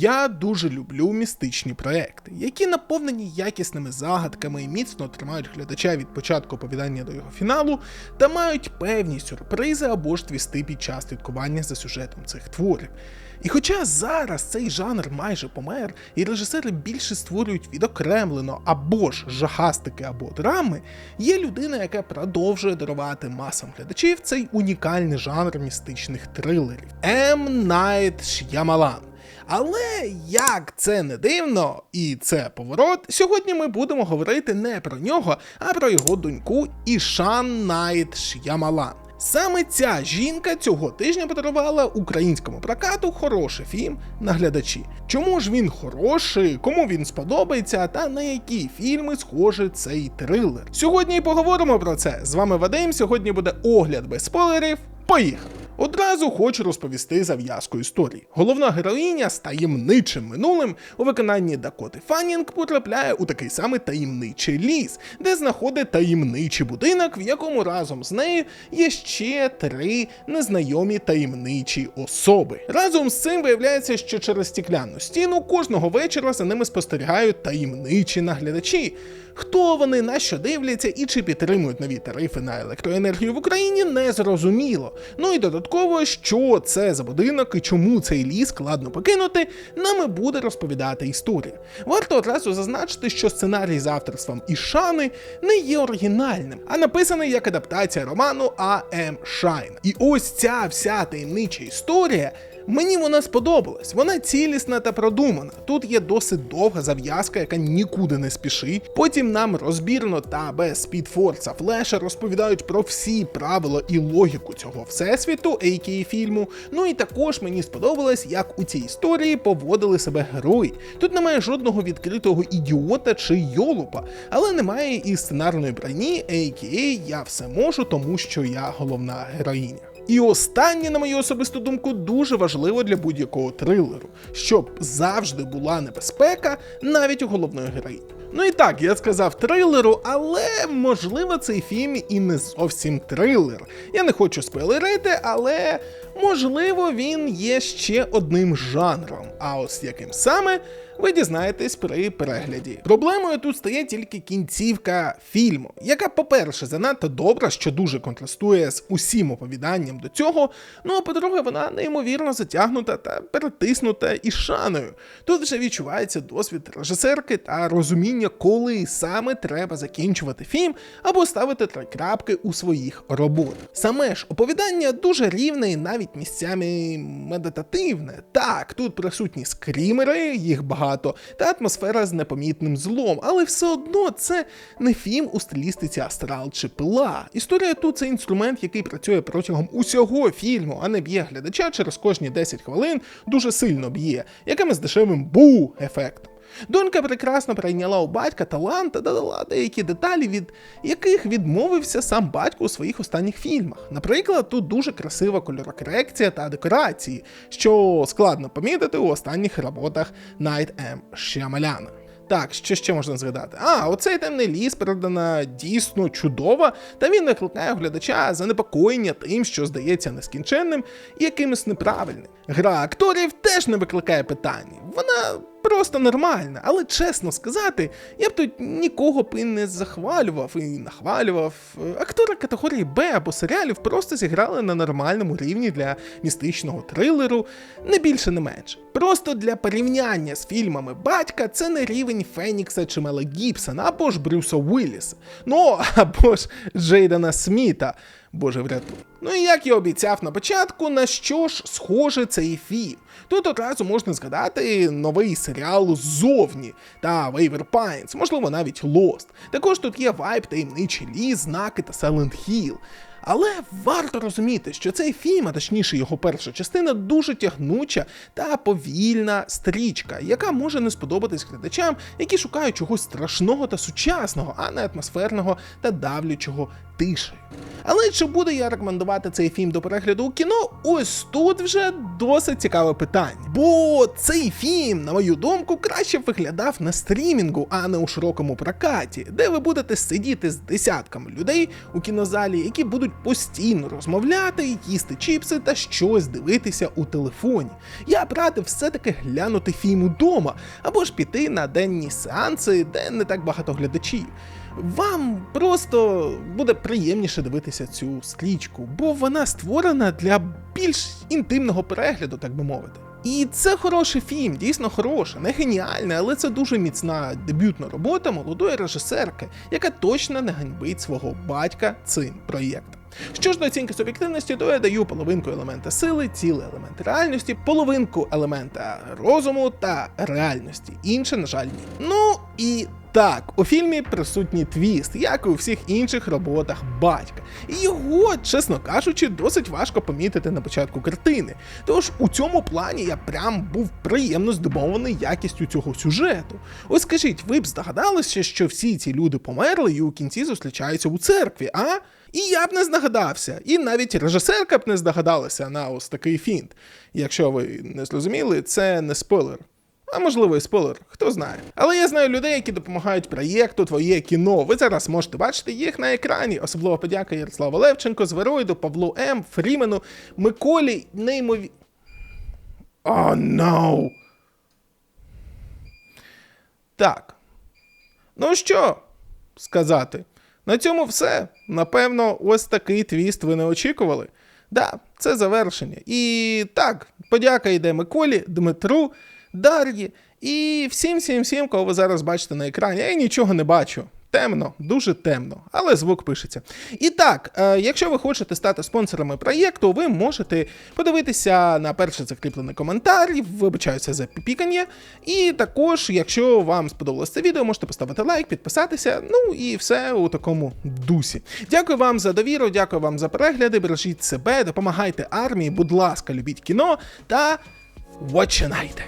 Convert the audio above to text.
Я дуже люблю містичні проекти, які наповнені якісними загадками і міцно тримають глядача від початку оповідання до його фіналу, та мають певні сюрпризи або ж твісти під час слідкування за сюжетом цих творів. І хоча зараз цей жанр майже помер, і режисери більше створюють відокремлено або ж жахастики, або драми, є людина, яка продовжує дарувати масам глядачів цей унікальний жанр містичних трилерів М. Найт Ш'ямалан. Але як це не дивно, і це поворот, сьогодні ми будемо говорити не про нього, а про його доньку Ішан Найт Ш'ямалан. Саме ця жінка цього тижня подарувала українському прокату хороший фільм на глядачі. Чому ж він хороший, кому він сподобається, та на які фільми схожий цей трилер? Сьогодні і поговоримо про це. З вами Вадим. Сьогодні буде огляд без спойлерів. Поїхали! Одразу хочу розповісти зав'язку історії. Головна героїня з таємничим минулим у виконанні Дакоти Фанінг потрапляє у такий самий таємничий ліс, де знаходить таємничий будинок, в якому разом з нею є ще три незнайомі таємничі особи. Разом з цим виявляється, що через стікляну стіну кожного вечора за ними спостерігають таємничі наглядачі. Хто вони на що дивляться і чи підтримують нові тарифи на електроенергію в Україні, не зрозуміло. Ну і додатково, що це за будинок і чому цей ліс складно покинути, нами буде розповідати історія. Варто одразу зазначити, що сценарій з авторством Ішани не є оригінальним, а написаний як адаптація роману А. М. Шайн. І ось ця вся таємнича історія. Мені вона сподобалась, вона цілісна та продумана. Тут є досить довга зав'язка, яка нікуди не спішить. Потім нам розбірно та без спідфорса флеша розповідають про всі правила і логіку цього всесвіту, а.к.а. фільму. Ну і також мені сподобалось, як у цій історії поводили себе герої. Тут немає жодного відкритого ідіота чи йолупа, але немає і сценарної броні, а.к.а. я все можу, тому що я головна героїня. І останнє, на мою особисту думку, дуже важливо для будь-якого трилеру, щоб завжди була небезпека навіть у головної героїні. Ну і так, я сказав трилеру, але можливо цей фільм і не зовсім трилер. Я не хочу спойлерити, але можливо він є ще одним жанром. А ось яким саме ви дізнаєтесь при перегляді. Проблемою тут стає тільки кінцівка фільму, яка, по-перше, занадто добра, що дуже контрастує з усім оповіданням до цього. Ну а по-друге, вона неймовірно затягнута та перетиснута і шаною. Тут вже відчувається досвід режисерки та розуміння, коли саме треба закінчувати фільм або ставити три крапки у своїх роботах. Саме ж оповідання дуже рівне і навіть місцями медитативне. Так, тут присутні скрімери, їх багато багато, та атмосфера з непомітним злом, але все одно це не фільм у стилістиці Астрал чи Пила. Історія тут це інструмент, який працює протягом усього фільму, а не б'є глядача через кожні 10 хвилин дуже сильно б'є, якимось дешевим бу-ефектом. Донька прекрасно прийняла у батька талант та додала деякі деталі, від яких відмовився сам батько у своїх останніх фільмах. Наприклад, тут дуже красива кольорокорекція та декорації, що складно помітити у останніх роботах Найт М. Шямаляна. Так, що ще можна згадати? А, оцей темний ліс передана дійсно чудова, та він викликає глядача занепокоєння тим, що здається нескінченним і якимось неправильним. Гра акторів теж не викликає питань. Вона просто нормальна, але чесно сказати, я б тут нікого б і не захвалював і нахвалював. Актори категорії Б або серіалів просто зіграли на нормальному рівні для містичного трилеру, не більше, не менше. Просто для порівняння з фільмами батька це не рівень Фенікса чи Мела Гібсона, або ж Брюса Уілліса, ну або ж Джейдена Сміта. Боже врятуй. Ну і як я обіцяв на початку, на що ж схоже цей фільм? Тут одразу можна згадати новий серіал ззовні та Waver Pines, можливо, навіть Lost. Також тут є вайб таємничий ліс, знаки та Silent Hill. Але варто розуміти, що цей фільм, а точніше його перша частина, дуже тягнуча та повільна стрічка, яка може не сподобатись глядачам, які шукають чогось страшного та сучасного, а не атмосферного та давлючого тишею. Але чи буду я рекомендувати цей фільм до перегляду у кіно? Ось тут вже досить цікаве питання. Бо цей фільм, на мою думку, краще виглядав на стрімінгу, а не у широкому прокаті, де ви будете сидіти з десятками людей у кінозалі, які будуть постійно розмовляти, їсти чіпси та щось дивитися у телефоні. Я б радив все-таки глянути фільм удома або ж піти на денні сеанси, де не так багато глядачів. Вам просто буде приємніше дивитися цю стрічку, бо вона створена для більш інтимного перегляду, так би мовити. І це хороший фільм, дійсно хороший, не геніальний, але це дуже міцна дебютна робота молодої режисерки, яка точно не ганьбить свого батька цим проєктом. Що ж до оцінки суб'єктивності, то я даю половинку елемента сили, цілий елемент реальності, половинку елемента розуму та реальності. Інше, на жаль, ні. Ну і так, у фільмі присутній твіст, як і у всіх інших роботах батька. І його, чесно кажучи, досить важко помітити на початку картини. Тож у цьому плані я прям був приємно здивований якістю цього сюжету. Ось скажіть, ви б здогадалися, що всі ці люди померли і у кінці зустрічаються у церкві, а? І я б не здогадався, і навіть режисерка б не здогадалася на ось такий фінт. Якщо ви не зрозуміли, це не спойлер. А можливо, і спойлер, хто знає. Але я знаю людей, які допомагають проєкту Твоє кіно. Ви зараз можете бачити їх на екрані. Особливо подяка Ярославу Левченко, Звероїду, Павлу М, Фрімену, Миколі, неймові. О, oh, no! Так. Ну що сказати? На цьому все. Напевно, ось такий твіст ви не очікували. Да, це завершення. І так, подяка йде Миколі, Дмитру, Дар'ї і всім всім всім, кого ви зараз бачите на екрані. Я нічого не бачу. Темно, дуже темно, але звук пишеться. І так, е, якщо ви хочете стати спонсорами проєкту, ви можете подивитися на перший закріплений коментар, вибачаюся за піпікання. І також, якщо вам сподобалось це відео, можете поставити лайк, підписатися, ну і все у такому дусі. Дякую вам за довіру, дякую вам за перегляди, бережіть себе, допомагайте армії, будь ласка, любіть кіно та починайте!